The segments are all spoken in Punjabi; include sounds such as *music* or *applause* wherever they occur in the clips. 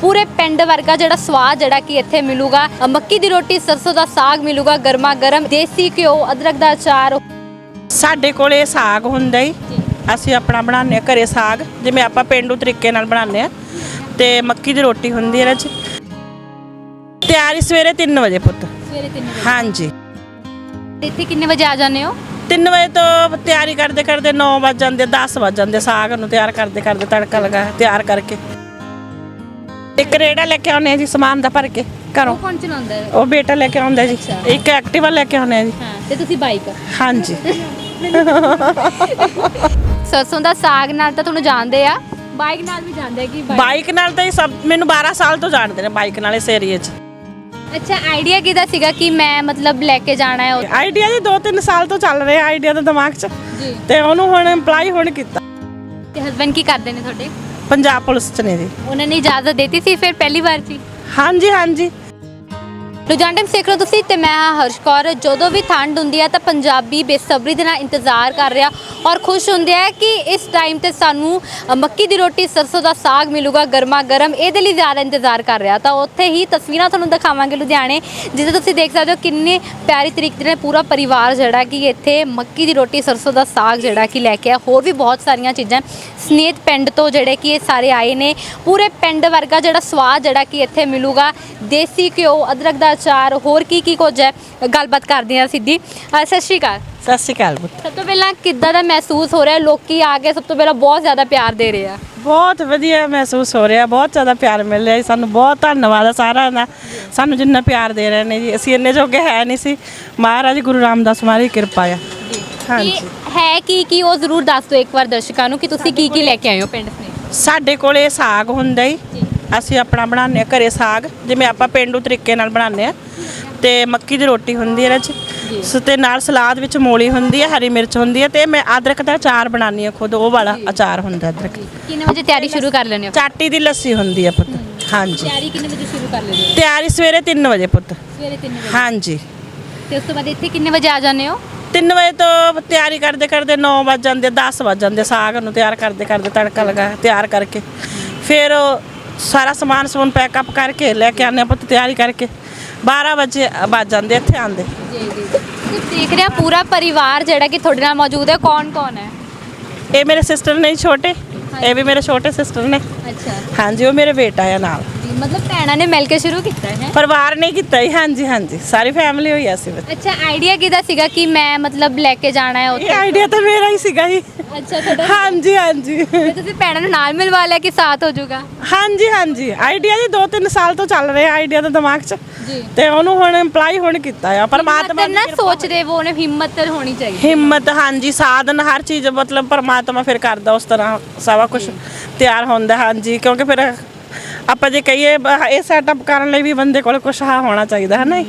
ਪੂਰੇ ਪਿੰਡ ਵਰਗਾ ਜਿਹੜਾ ਸਵਾਦ ਜਿਹੜਾ ਕਿ ਇੱਥੇ ਮਿਲੂਗਾ। ਮੱਕੀ ਦੀ ਰੋਟੀ ਸਰਸੋਂ ਦਾ ਸਾਗ ਮਿਲੂਗਾ ਗਰਮਾ ਗਰਮ ਦੇਸੀ ਘਿਓ ਅਦਰਕ ਦਾ ਅਚਾਰ। ਸਾਡੇ ਕੋਲੇ ਸਾਗ ਹੁੰਦਾ ਹੀ ਅਸੀਂ ਆਪਣਾ ਬਣਾਉਂਦੇ ਆ ਘਰੇ ਸਾਗ ਜਿਵੇਂ ਆਪਾਂ ਪੇਂਡੂ ਤਰੀਕੇ ਨਾਲ ਬਣਾਉਂਦੇ ਆ ਤੇ ਮੱਕੀ ਦੀ ਰੋਟੀ ਹੁੰਦੀ ਹੈ ਚ ਤਿਆਰੀ ਸਵੇਰੇ 3 ਵਜੇ ਪੁੱਤ। ਸਵੇਰੇ 3 ਵਜੇ। ਹਾਂਜੀ। ਇੱਥੇ ਕਿੰਨੇ ਵਜੇ ਆ ਜਾਂਦੇ ਹੋ? 3 ਵਜੇ ਤੋਂ ਤਿਆਰੀ ਕਰਦੇ ਕਰਦੇ 9 ਵਜ ਜਾਂਦੇ 10 ਵਜ ਜਾਂਦੇ ਸਾਗ ਨੂੰ ਤਿਆਰ ਕਰਦੇ ਕਰਦੇ ਤੜਕਾ ਲਗਾ ਤਿਆਰ ਕਰਕੇ। ਇੱਕ ਰੇੜਾ ਲੈ ਕੇ ਆਉਂਦੇ ਆ ਜੀ ਸਮਾਨ ਦਾ ਭਰ ਕੇ ਘਰੋਂ। ਕੌਣ ਚਲਾਉਂਦਾ ਹੈ? ਉਹ ਬੇਟਾ ਲੈ ਕੇ ਆਉਂਦਾ ਜੀ। ਇੱਕ ਐਕਟਿਵਾ ਲੈ ਕੇ ਆਉਂਦੇ ਆ ਜੀ। ਹਾਂ ਤੇ ਤੁਸੀਂ ਬਾਈਕ? ਹਾਂਜੀ। *laughs* ਸਰਸੋਂ ਦਾ ਸਾਗ ਨਾਲ ਤਾਂ ਤੁਹਾਨੂੰ ਜਾਣਦੇ ਆ। ਬਾਈਕ ਨਾਲ ਵੀ ਜਾਂਦੇ ਆ ਕਿ ਬਾਈਕ? ਨਾਲ ਤਾਂ ਇਹ ਸਭ ਮੈਨੂੰ 12 ਸਾਲ ਤੋਂ ਜਾਣਦੇ ਨੇ ਬਾਈਕ ਨਾਲ ਇਸ ਏਰੀਏ 'ਚ। ਅੱਛਾ ਆਈਡੀਆ ਕਿਹਦਾ ਸੀਗਾ ਕਿ ਮੈਂ ਮਤਲਬ ਲੈ ਕੇ ਜਾਣਾ ਹੈ? ਆਈਡੀਆ ਜੀ 2-3 ਸਾਲ ਤੋਂ ਚੱਲ ਰਿਹਾ ਆਈਡੀਆ ਤਾਂ ਦਿਮਾਗ 'ਚ। ਜੀ। ਤੇ ਉਹਨੂੰ ਹੁਣ EMPLOYE ਹੁਣ ਕੀਤਾ। ਤੇ ਹਸਬੰਡ ਕੀ ਕਰਦੇ ਨੇ ਤੁਹਾਡੇ? ਪੰਜਾਬ ਪੁਲਿਸ 'ਚ ਨੇ ਜੀ। ਉਹਨਾਂ ਨੇ ਇਜਾਜ਼ਤ ਦਿੱਤੀ ਸੀ ਫਿਰ ਪਹਿਲੀ ਵਾਰ ਜੀ? ਹਾਂਜੀ ਹਾਂਜੀ। ਲੁਧਿਆਣਾ ਟਾਈਮ ਦੇਖ ਰਹੇ ਹੋ ਤੁਸੀਂ ਤੇ ਮੈਂ ਹਾਂ ਹਰਸ਼ ਕੌਰ। ਜਦੋਂ ਵੀ ਠੰਡ ਹੁੰਦੀ ਹੈ ਤਾਂ ਪੰਜਾਬੀ ਬੇਸਬਰੀ ਦੇ ਨਾਲ ਇੰਤਜ਼ਾਰ ਕਰ ਰਿਹਾ ਔਰ ਖੁਸ਼ ਹੁੰਦੇ ਆ ਕਿ ਇਸ ਟਾਈਮ ਤੇ ਸਾਨੂੰ ਮੱਕੀ ਦੀ ਰੋਟੀ, ਸਰਸੋਂ ਦਾ ਸਾਗ ਮਿਲੂਗਾ ਗਰਮਾ ਗਰਮ ਇਹਦੇ ਲਈ ਜ਼ਿਆਦਾ ਇੰਤਜ਼ਾਰ ਕਰ ਰਿਹਾ। ਤਾਂ ਉੱਥੇ ਹੀ ਤਸਵੀਰਾਂ ਤੁਹਾਨੂੰ ਦਿਖਾਵਾਂਗੇ ਲੁਧਿਆਣੇ, ਜਿੱਥੇ ਤੁਸੀਂ ਦੇਖ ਸਕਦੇ ਹੋ ਕਿੰਨੇ ਪਿਆਰੀ ਤਰੀਕੇ ਨਾਲ ਪੂਰਾ ਪਰਿਵਾਰ ਜਿਹੜਾ ਕਿ ਇੱਥੇ ਮੱਕੀ ਦੀ ਰੋਟੀ, ਸਰਸੋਂ ਦਾ ਸਾਗ ਜਿਹੜਾ ਕਿ ਲੈ ਕੇ ਆ। ਹੋਰ ਵੀ ਬਹੁਤ ਸਾਰੀਆਂ ਚੀਜ਼ਾਂ। ਸਨੇਤ ਪਿੰਡ ਤੋਂ ਜਿਹੜੇ ਕਿ ਇਹ ਸਾਰੇ ਆਏ ਨੇ। ਪੂਰੇ ਪਿੰਡ ਵਰਗਾ ਜਿਹੜਾ ਸਵਾਦ ਜਿਹੜਾ ਕਿ ਇੱਥੇ ਮਿਲੂਗਾ। ਦੇਸੀ ਘਿਓ, ਅਦਰਕ ਦਾ ਅਚਾਰ ਹੋਰ ਕੀ ਕੀ ਕੁਝ ਹੈ? ਗੱਲਬਾਤ ਕਰਦੇ ਹਾਂ ਸਿੱਧੀ। ਅ, ਸਤਿ ਸ਼੍ਰੀ ਅਕਾਲ। ਸਤਿ ਸ਼੍ਰੀ ਅਕਾਲ ਪੁੱਤ। ਸਭ ਤੋਂ ਪਹਿਲਾਂ ਕਿੱਦਾਂ ਦਾ ਮਹਿਸੂਸ ਹੋ ਰਿਹਾ? ਲੋਕੀ ਆ ਕੇ ਸਭ ਤੋਂ ਪਹਿਲਾਂ ਬਹੁਤ ਜ਼ਿਆਦਾ ਪਿਆਰ ਦੇ ਰਹੇ ਆ। ਬਹੁਤ ਵਧੀਆ ਮਹਿਸੂਸ ਹੋ ਰਿਹਾ ਬਹੁਤ ਜ਼ਿਆਦਾ ਪਿਆਰ ਮਿਲ ਰਿਹਾ ਜੀ। ਸਾਨੂੰ ਬਹੁਤ ਧੰਨਵਾਦ ਆ ਸਾਰਿਆਂ ਦਾ। ਸਾਨੂੰ ਜਿੰਨਾ ਪਿਆਰ ਦੇ ਰਹੇ ਨੇ ਜੀ। ਅਸੀਂ ਇੰਨੇ ਜੋਗੇ ਹੈ ਨਹੀਂ ਸੀ। ਮਹਾਰਾਜ ਗੁਰੂ ਰਾਮਦਾਸ ਮਹਾਰਾਜ ਦੀ ਕਿਰਪਾ ਆ। ਹਾਂਜੀ। ਹੈ ਕੀ ਕੀ ਉਹ ਜ਼ਰੂਰ ਦੱਸ ਦਿਓ ਇੱਕ ਵਾਰ ਦਰਸ਼ਕਾਂ ਨੂੰ ਕਿ ਤੁਸੀਂ ਕੀ ਕੀ ਲੈ ਕੇ ਆਏ ਹੋ ਪਿੰਡ ਸੇ ਸਾਡੇ ਕੋਲੇ ਸਾਗ ਹੁੰਦਾ ਹੀ ਅਸੀਂ ਆਪਣਾ ਬਣਾਉਂਦੇ ਆ ਘਰੇ ਸਾਗ ਜਿਵੇਂ ਆਪਾਂ ਪੇਂਡੂ ਤਰੀਕੇ ਨਾਲ ਬਣਾਉਂਦੇ ਆ ਤੇ ਮੱਕੀ ਦੀ ਰੋਟੀ ਹੁੰਦੀ ਹੈ ਇਹਦੇ ਚ ਸ- ਤੇ ਨਾਲ ਸਲਾਦ ਵਿੱਚ ਮੂਲੀ ਹੁੰਦੀ ਹੈ ਹਰੀ ਮਿਰਚ ਹੁੰਦੀ ਹੈ ਤੇ ਮੈਂ ਅਦਰਕ ਦਾ ਅਚਾਰ ਬਣਾਉਂਦੀ ਆ ਖੁਦ ਉਹ ਵਾਲਾ ਅਚਾਰ ਹੁੰਦਾ ਅਦਰਕ। ਕਿੰਨੇ ਵਜੇ ਤਿਆਰੀ ਸ਼ੁਰੂ ਕਰ ਲੈਣੇ ਹੋ? ਚਾਟੀ ਦੀ ਲੱਸੀ ਹੁੰਦੀ ਹੈ ਪੁੱਤ। ਹਾਂਜੀ। ਤਿਆਰੀ ਕਿੰਨੇ ਵਜੇ ਸ਼ੁਰੂ ਕਰ ਲੈਂਦੇ ਹੋ? ਤਿਆਰੀ ਸਵੇਰੇ 3 ਵਜੇ ਪੁੱਤ। ਸਵੇਰੇ 3 ਵਜੇ। ਹਾਂਜੀ। ਤੇ ਉਸ ਤੋਂ ਬਾਅਦ ਇੱਥੇ ਕਿੰਨੇ ਵਜੇ ਆ ਜਾਂਦੇ ਹੋ? 3 ਵਜੇ ਤੋਂ ਤਿਆਰੀ ਕਰਦੇ ਕਰਦੇ 9 ਵਜ ਜਾਂਦੇ 10 ਵਜ ਜਾਂਦੇ ਸਾਗ ਨੂੰ ਤਿਆਰ ਕਰਦੇ ਕਰਦੇ ਤੜਕਾ ਲਗਾ ਤਿਆਰ ਕਰਕੇ। ਫਿਰ ਸਾਰਾ ਸਮਾਨ ਸਮੂਨ ਪੈਕ ਅਪ ਕਰਕੇ ਲੈ ਕੇ ਹਾਂ ਪੁੱਤ ਤਿਆਰੀ ਕਰਕੇ। 12 ਵਜੇ ਵੱਜ ਜਾਂਦੇ ਇੱਥੇ ਆਂਦੇ ਜੀ ਜੀ। ਦੇਖ ਰਹੇ ਹੋ ਪੂਰਾ ਪਰਿਵਾਰ ਜਿਹੜਾ ਕਿ ਤੁਹਾਡੇ ਨਾਲ ਮੌਜੂਦ ਹੈ ਕੌਣ ਕੌਣ ਹੈ? ਇਹ ਮੇਰੇ ਸਿਸਟਰ ਨੇ ਛੋਟੇ। ਇਹ ਵੀ ਮੇਰੇ ਛੋਟੇ ਸਿਸਟਰ ਨੇ। ਅੱਛਾ। ਹਾਂਜੀ ਉਹ ਮੇਰੇ ਬੇਟਾ ਆ ਨਾਲ। ਮਤਲਬ ਭੈਣਾਂ ਨੇ ਮਿਲ ਕੇ ਸ਼ੁਰੂ ਕੀਤਾ ਹੈ? ਪਰਿਵਾਰ ਨੇ ਕੀਤਾ ਜੀ ਹਾਂਜੀ ਹਾਂਜੀ। ਸਾਰੀ ਫੈਮਿਲੀ ਹੋਈ ਆ ਸੀ ਬਸ ਅੱਛਾ ਆਈਡੀਆ ਕਿਹਦਾ ਸੀਗਾ ਕਿ ਮੈਂ ਮਤਲਬ ਲੈ ਕੇ ਜਾਣਾ ਹੈ ਇਹ ਉੱਥੇ ਆਈਡੀਆ ਤਾਂ ਮੇਰਾ ਹੀ ਸੀਗਾ ਜੀ। ਅੱਛਾ ਤੁਹਾਡਾ? ਹਾਂਜੀ ਹਾਂਜੀ। ਤੇ ਤੁਸੀਂ ਭੈਣਾਂ ਨੂੰ ਨਾਲ ਮਿਲਵਾ ਲਿਆ ਕਿ ਸਾਥ ਹੋ ਜਾਊਗਾ? ਹਾਂਜੀ ਹਾਂਜੀ। ਆਈਡੀਆ ਜੀ 2-3 ਸਾਲ ਤੋਂ ਚੱਲ ਰਿਹਾ ਆਈਡੀਆ ਤਾਂ ਦਿਮਾਗ 'ਚ। ਜੀ। ਤੇ ਉਹਨੂੰ ਹੁਣ EMPLOYE ਹੁਣ ਕੀਤਾ ਆ। ਪਰਮਾਤਮਾ ਮਤਲਬ ਨਾ ਸੋਚਦੇ ਉਹ ਨੇ ਹਿੰਮਤ ਹੋਣੀ ਚਾਹੀਦੀ। ਹਿੰਮਤ ਹਾਂਜੀ। ਸਾਧਨ ਹਰ ਚੀਜ਼ ਮਤਲਬ ਪਰਮਾਤਮਾ ਫਿਰ ਕਰਦਾ ਉਸ ਤਰ੍ਹਾਂ ਸਾਰਾ ਕੁਝ ਤਿਆਰ ਹੁੰਦਾ ਹਾਂਜੀ। ਕਿਉਂਕਿ ਫਿਰ ਆਪਾਂ ਜੇ ਕਹੀਏ ਬ- ਇਹ ਸੈਟਅਪ ਕਰਨ ਲਈ ਵੀ ਬੰਦੇ ਕੋਲ ਕੁਝ ਹਾ ਹੋਣਾ ਚਾਹੀਦਾ ਹੈ ਨਾ?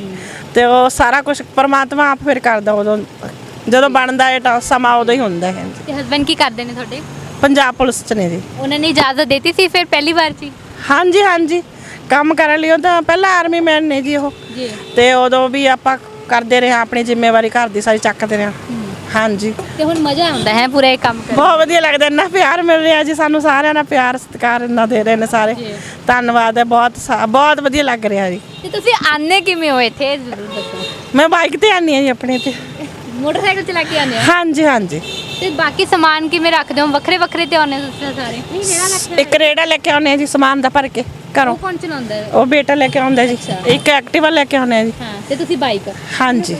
ਤੇ ਉਹ ਸਾਰਾ ਕੁਝ ਪਰਮਾਤਮਾ ਆਪ ਫਿਰ ਕਰਦਾ ਉਦੋਂ ਜਦੋਂ ਬਣਦਾ ਹੈ ਤਾਂ ਸਮਾਂ ਉਦੋਂ ਹੀ ਹੁੰਦਾ ਹੈ। ਤੇ ਹਸਬੰਡ ਕੀ ਕਰਦੇ ਨੇ ਤੁਹਾਡੇ? ਪੰਜਾਬ ਪੁਲਿਸ ਚ ਨੇ ਜੀ। ਉਹਨਾਂ ਨੇ ਇਜਾਜ਼ਤ ਦਿੱਤੀ ਸੀ ਫਿਰ ਪਹਿਲੀ ਵਾਰ ਜੀ? ਹਾਂਜੀ ਹਾਂਜੀ। ਕੰਮ ਕਰਨ ਲਈ ਉਹ ਤਾਂ ਪਹਿਲਾਂ ਆਰਮੀ ਮੈਨ ਨੇ ਜੀ ਉਹ। ਜੀ। ਤੇ ਉਦੋਂ ਵੀ ਆਪਾਂ ਕਰਦੇ ਰਹੇ ਆਪਣੀ ਜ਼ਿੰਮੇਵਾਰੀ ਘਰ ਦੀ ਸਾਰੀ ਚੱਕਦੇ ਰਹੇ ਹਾਂਜੀ। ਤੇ ਹੁਣ ਮਜ਼ਾ ਆਉਂਦਾ ਹੈ ਪੂਰਾ ਇਹ ਕੰਮ ਕਰਨ ਬਹੁਤ ਵਧੀਆ ਲੱਗਦਾ ਇੰਨਾ ਪਿਆਰ ਮਿਲ ਰਿਹਾ ਜੀ ਸਾਨੂੰ ਸਾਰਿਆਂ ਦਾ ਪਿਆਰ ਸਤਿਕਾਰ ਇੰਨਾ ਦੇ ਰਹੇ ਨੇ ਸਾਰੇ। ਜੀ। ਧੰਨਵਾਦ ਹੈ ਬਹੁਤ ਸਾ- ਬਹੁਤ ਵਧੀਆ ਲੱਗ ਰਿਹਾ ਜੀ। ਤੇ ਤੁਸੀਂ ਆਨੇ ਕਿਵੇਂ ਹੋ ਇੱਥੇ? ਇਹ ਜ਼ਰੂਰ ਦੱਸੋ। ਮੈਂ ਬਾਈਕ ਤੇ ਆਨੀ ਹਾਂ ਜੀ ਆਪਣੇ ਤੇ ਮੋਟਰਸਾਈਕਲ ਚਲਾ ਕੇ ਆਨੇ ਹੋ? ਹਾਂਜੀ ਹਾਂਜੀ। ਤੇ ਬਾਕੀ ਸਮਾਨ ਕਿਵੇਂ ਰੱਖਦੇ ਹੋ? ਵੱਖਰੇ ਵੱਖਰੇ ਤੇ ਆਨੇ ਤੁਸੀਂ ਸਾਰੇ? ਨਹੀਂ ਜਿਹੜਾ ਰੱਖਦੇ ਇੱਕ ਰੇੜਾ ਲੈ ਕੇ ਆਉਂਦੇ ਹਾਂ ਜੀ ਸਮਾਨ ਦਾ ਭਰ ਕੇ ਘਰੋਂ। ਉਹ ਕੌਣ ਚਲਾਉਂਦਾ ਹੈ? ਉਹ ਬੇਟਾ ਲੈ ਕੇ ਆਉਂਦਾ ਜੀ। ਇੱਕ ਐਕਟਿਵਾ ਲੈ ਕੇ ਆਉਂਦੇ ਹਾਂ ਜੀ। ਹਾਂ ਤੇ ਤੁਸੀਂ ਬਾਈਕ? ਹਾਂਜੀ।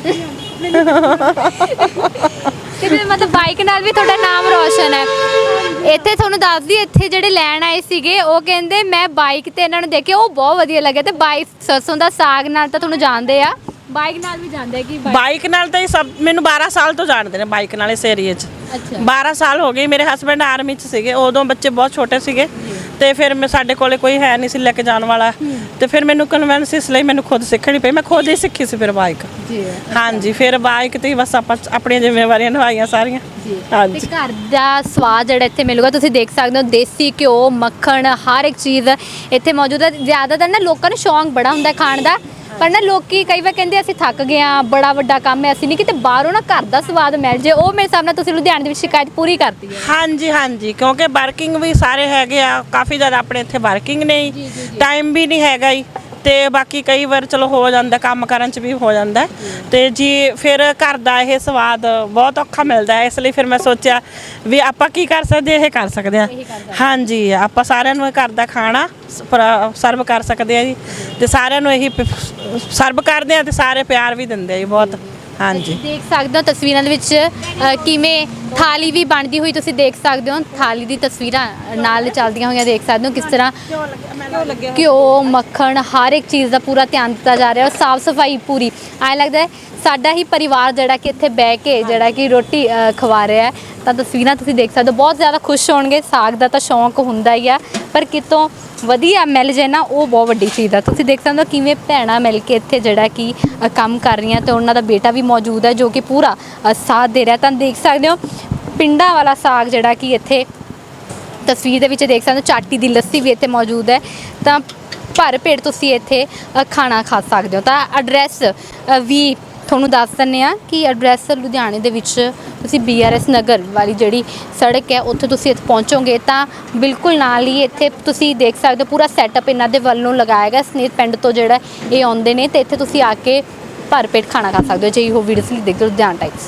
ਤੇ ਮਤਲਬ ਬਾਈਕ ਨਾਲ ਵੀ ਤੁਹਾਡਾ ਨਾਮ ਰੋਸ਼ਨ ਹੈ। ਇੱਥੇ ਤੁਹਾਨੂੰ ਦੱਸਦੀ ਇੱਥੇ ਜਿਹੜੇ ਲੈਣ ਆਏ ਸੀਗੇ, ਉਹ ਕਹਿੰਦੇ, ਮੈਂ ਬਾਈਕ ਤੇ ਇਹਨਾਂ ਨੂੰ ਦੇਖਿਆ, ਉਹ ਬਹੁਤ ਵਧੀਆ ਲੱਗਿਆ ਤੇ ਬਾਈਕ ਸਰਸੋਂ ਦਾ ਸਾਗ ਨਾਲ ਤਾਂ ਤੁਹਾਨੂੰ ਜਾਣਦੇ ਆ। ਬਾਈਕ ਨਾਲ ਵੀ ਜਾਣਦੇ ਆ ਕਿ ਬਾਈਕ ਬਾਈਕ ਨਾਲ ਤਾਂ ਇਹ ਸਭ ਮੈਨੂੰ 12 ਸਾਲ ਤੋਂ ਜਾਣਦੇ ਨੇ ਬਾਈਕ ਨਾਲ ਇਸ ਏਰੀਏ 'ਚ। 12 ਸਾਲ ਹੋ ਗਏ ਮੇਰੇ ਹਸਬੰਡ ਆਰਮੀ 'ਚ ਸੀਗੇ ਉਦੋਂ ਬੱਚੇ ਬਹੁਤ ਛੋਟੇ ਸੀਗੇ ਤੇ ਫਿਰ ਮੈਂ ਸਾਡੇ ਕੋਲੇ ਕੋਈ ਹੈ ਨਹੀਂ ਸੀ ਲੈ ਕੇ ਜਾਣ ਵਾਲਾ। ਤੇ ਫਿਰ ਮੈਨੂੰ ਕਨਵੈਂਸ ਇਸ ਲਈ ਮੈਨੂੰ ਖੁਦ ਸਿੱਖਣੀ ਪਈ। ਮੈਂ ਖੁਦ ਹੀ ਸਿੱਖੀ ਸੀ ਫਿਰ ਬਾਈਕ ਜੀ। ਹਾਂਜੀ ਫਿਰ ਬਾਈਕ ਤੇ ਹੀ ਬਸ ਆਪਾਂ ਆਪਣੀਆਂ ਜ਼ਿੰਮੇਵਾਰੀਆਂ ਨਿਭਾਈਆਂ ਸਾਰੀਆਂ। ਜੀ। ਤੇ ਹਾਂਜੀ ਘਰ ਦਾ ਸਵਾਦ ਜਿਹੜਾ ਇੱਥੇ ਮਿਲੂਗਾ ਤੁਸੀਂ ਦੇਖ ਸਕਦੇ ਹੋ ਦੇਸੀ ਘਿਓ ਮੱਖਣ ਹਰ ਇੱਕ ਚੀਜ਼ ਇੱਥੇ ਮੌਜੂਦ ਹੈ। ਜ਼ਿਆਦਾਤਰ ਨਾ ਲੋਕਾਂ ਨੂੰ ਸ਼ੌਂਕ ਬੜਾ ਹੁੰਦਾ ਖਾਣ ਦਾ। ਪਰ ਨਾ ਲੋਕੀ ਕਈ ਵਾਰ ਕਹਿੰਦੇ ਅਸੀਂ ਥੱਕ ਗਏ ਆ ਬੜਾ ਵੱਡਾ ਕੰਮ ਹੈ ਅਸੀਂ ਨਹੀਂ ਕਿਤੇ ਬਾਹਰੋਂ ਨਾ ਘਰ ਦਾ ਸਵਾਦ ਮਿਲ ਜੇ ਉਹ ਮੇਰੇ ਹਿਸਾਬ ਨਾਲ ਤੁਸੀਂ ਲੁਧਿਆਣੇ ਦੇ ਵਿੱਚ ਸ਼ਿਕਾਇਤ ਪੂਰੀ ਕਰਤੀ ਹੈ ਹਾਂਜੀ ਹਾਂਜੀ ਕਿਉਂਕਿ ਵਰਕਿੰਗ ਵੀ ਸਾਰੇ ਹੈਗੇ ਆ ਕਾਫੀ ਜ਼ਿਆਦਾ ਆਪਣੇ ਇੱਥੇ ਵਰਕਿੰਗ ਨੇ ਜੀ, ਜੀ, ਜੀ। ਟਾਈਮ ਵੀ ਨਹੀਂ ਹੈਗਾ ਹੀ ਤੇ ਬਾਕੀ ਕਈ ਵਾਰ ਚਲੋ ਹੋ ਜਾਂਦਾ ਕੰਮ ਕਰਨ ਚ ਵੀ ਹੋ ਜਾਂਦਾ। ਤੇ ਜੀ ਫਿਰ ਘਰ ਦਾ ਇਹ ਸਵਾਦ ਬਹੁਤ ਔਖਾ ਮਿਲਦਾ ਹੈ ਇਸ ਲਈ ਫਿਰ ਮੈਂ ਸੋਚਿਆ ਵੀ ਆਪਾਂ ਕੀ ਕਰ ਸਕਦੇ ਇਹ ਕਰ ਸਕਦੇ ਆ। ਹਾਂਜੀ ਆਪਾਂ ਸਾਰਿਆਂ ਨੂੰ ਇਹ ਘਰ ਦਾ ਖਾਣਾ ਸਰਵ ਕਰ ਸਕਦੇ ਆ ਜੀ ਤੇ ਸਾਰਿਆਂ ਨੂੰ ਇਹੀ ਸਰਵ ਕਰਦੇ ਆ ਤੇ ਸਾਰੇ ਪਿਆਰ ਵੀ ਦਿੰਦੇ ਆ ਜੀ ਬਹੁਤ ਹਾਂਜੀ। ਦੇਖ ਸਕਦੇ ਹੋ ਤਸਵੀਰਾਂ ਦੇ ਵਿੱਚ ਅ, ਕਿਵੇਂ ਥਾਲੀ ਵੀ ਬਣਦੀ ਹੋਈ ਤੁਸੀਂ ਦੇਖ ਸਕਦੇ ਹੋ। ਥਾਲੀ ਦੀ ਤਸਵੀਰਾਂ ਨਾਲ ਚੱਲਦੀਆਂ ਹੋਈਆਂ ਦੇਖ ਸਕਦੇ ਹੋ ਕਿਸ ਤਰ੍ਹਾਂ ਘਿਓ ਮੱਖਣ ਹਰ ਇੱਕ ਚੀਜ਼ ਦਾ ਪੂਰਾ ਧਿਆਨ ਦਿੱਤਾ ਜਾ ਰਿਹਾ ਔਰ ਸਾਫ਼ ਸਫ਼ਾਈ ਪੂਰੀ। ਐਂ ਲੱਗਦਾ ਹੈ ਸਾਡਾ ਹੀ ਪਰਿਵਾਰ ਜਿਹੜਾ ਕਿ ਇੱਥੇ ਬਹਿ ਕੇ ਜਿਹੜਾ ਕਿ ਰੋਟੀ ਅ, ਖਵਾ ਰਿਹਾ ਹੈ। ਤਾਂ ਤਸਵੀਰਾਂ ਤੁਸੀਂ ਦੇਖ ਸਕਦੇ ਹੋ। ਬਹੁਤ ਜ਼ਿਆਦਾ ਖੁਸ਼ ਹੋਣਗੇ। ਸਾਗ ਦਾ ਤਾਂ ਸ਼ੌਂਕ ਹੁੰਦਾ ਹੀ ਆ ਪਰ ਕਿਤੋਂ ਵਧੀਆ ਮਿਲ ਜੇ ਨਾ ਉਹ ਬਹੁਤ ਵੱਡੀ ਚੀਜ਼ ਆ। ਤੁਸੀਂ ਦੇਖ ਸਕਦੇ ਹੋ ਕਿਵੇਂ ਭੈਣਾਂ ਮਿਲ ਕੇ ਇੱਥੇ ਜਿਹੜਾ ਕਿ ਅ, ਕੰਮ ਕਰ ਰਹੀਆਂ ਤੇ ਉਹਨਾਂ ਦਾ ਬੇਟਾ ਵੀ ਮੌਜੂਦ ਹੈ ਜੋ ਕਿ ਪੂਰਾ ਅ, ਸਾਥ ਦੇ ਰਿਹਾ। ਤਾਂ ਦੇਖ ਸਕਦੇ ਹੋ ਪਿੰਡਾਂ ਵਾਲਾ ਸਾਗ ਜਿਹੜਾ ਕਿ ਇੱਥੇ ਤਸਵੀਰ ਦੇ ਵਿੱਚ ਦੇਖ ਸਕਦੇ ਹੋ ਚਾਟੀ ਦੀ ਲੱਸੀ ਵੀ ਇੱਥੇ ਮੌਜੂਦ ਹੈ। ਤਾਂ ਭਰ ਪੇਟ ਤੁਸੀਂ ਇੱਥੇ ਅ, ਖਾਣਾ ਖਾ ਸਕਦੇ ਹੋ। ਤਾਂ ਐਡਰੈਸ ਵੀ ਤੁਹਾਨੂੰ ਦੱਸ ਦਿੰਨੇ ਆ ਕਿ ਐਡਰੈਸ ਲੁਧਿਆਣੇ ਦੇ ਵਿੱਚ ਤੁਸੀਂ ਬੀਆਰਐਸ ਨਗਰ ਵਾਲੀ ਜਿਹੜੀ ਸੜਕ ਹੈ, ਉੱਥੇ ਤੁਸੀਂ ਇੱਥੇ ਪਹੁੰਚੋਗੇ ਤਾਂ ਬਿਲਕੁਲ ਨਾਲ ਹੀ ਇੱਥੇ ਤੁਸੀਂ ਦੇਖ ਸਕਦੇ ਹੋ ਪੂਰਾ ਸੈਟਅਪ ਇਹਨਾਂ ਦੇ ਵੱਲੋਂ ਲਗਾਇਆ ਗਿਆ। ਸਨੇਤ ਪਿੰਡ ਤੋਂ ਜਿਹੜਾ ਇਹ ਆਉਂਦੇ ਨੇ ਤੇ ਇੱਥੇ ਤੁਸੀਂ ਆ ਕੇ ਭਰ ਪੇਟ ਖਾਣਾ ਖਾ ਸਕਦੇ ਹੋ। ਜੇ ਇਹੋ ਵੀਡੀਓਸ ਲਈ ਦੇਖਦੇ ਹੋ, ਲੁਧਿਆਣਾ ਟਾਈਮਸ